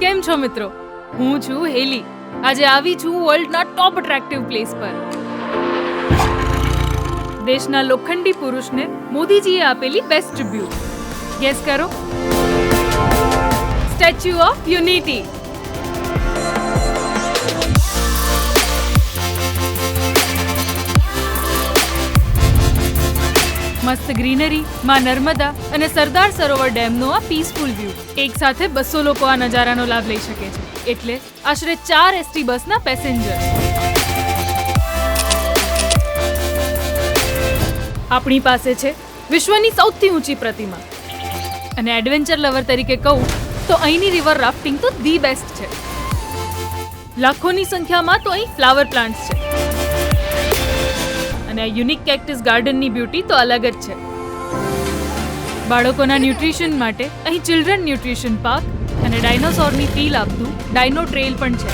કેમ છો મિત્રો? હું છું હેલી. આજે આવી છું વર્લ્ડના ટોપ અટ્રેક્ટિવ પ્લેસ પર. દેશના લોખંડી પુરુષને મોદીજીએ આપેલી બેસ્ટ ટ્રિબ્યુટ ગેસ કરો. સ્ટેચ્યુ ઓફ યુનિટી મસ્ત ગ્રીનરી, માં નર્મદા અને સરદાર સરોવર ડેમનો આ પીસફુલ વ્યૂ એક સાથે બસો લોકો આ નજારાનો લાભ લઈ શકે છે. એટલે આશરે ચાર એસટી બસના પેસેન્જર આપણી પાસે છે વિશ્વની સૌથી ઊંચી પ્રતિમા. અને એડવેન્ચર લવર તરીકે કહું તો અહીંની રિવર રાફ્ટિંગ તો ધી બેસ્ટ છે. લાખોની સંખ્યામાં તો અહીં ફ્લાવર પ્લાન્ટ્સ છે. અને આ યુનિક કેક્ટસ ગાર્ડનની બ્યુટી તો અલગ જ છે. બાળકોના ન્યુટ્રિશન માટે અહીં ચિલ્ડ્રન ન્યુટ્રિશન પાર્ક અને ડાયનોસોરની ફીલ આપતું ડાયનો ટ્રેલ પણ છે.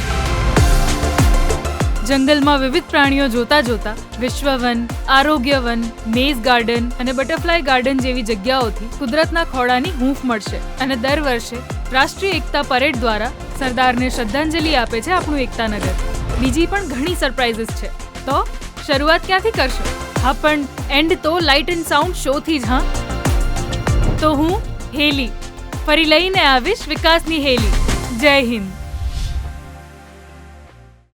જંગલમાં વિવિધ પ્રાણીઓ જોતા જોતા Vishwavan, Arogyavan, maze garden and butterfly garden જેવી જગ્યાઓથી કુદરતના ખોળાની હૂંફ મળશે અને દર વર્ષે રાષ્ટ્રીય એકતા પરેડ દ્વારા સરદારને શ્રદ્ધાંજલિ આપે છે આપણું એકતાનગર બીજી પણ ઘણી સરપ્રાઇઝીસ છે. તો શરૂઆત ક્યાંથી કરશો? હા, પણ એન્ડ તો લાઇટ એન્ડ સાઉન્ડ શોથી જ, હા? તો હું હેલી ફરી લઈને આવીશ વિકાસની હેલી જય હિન્દ.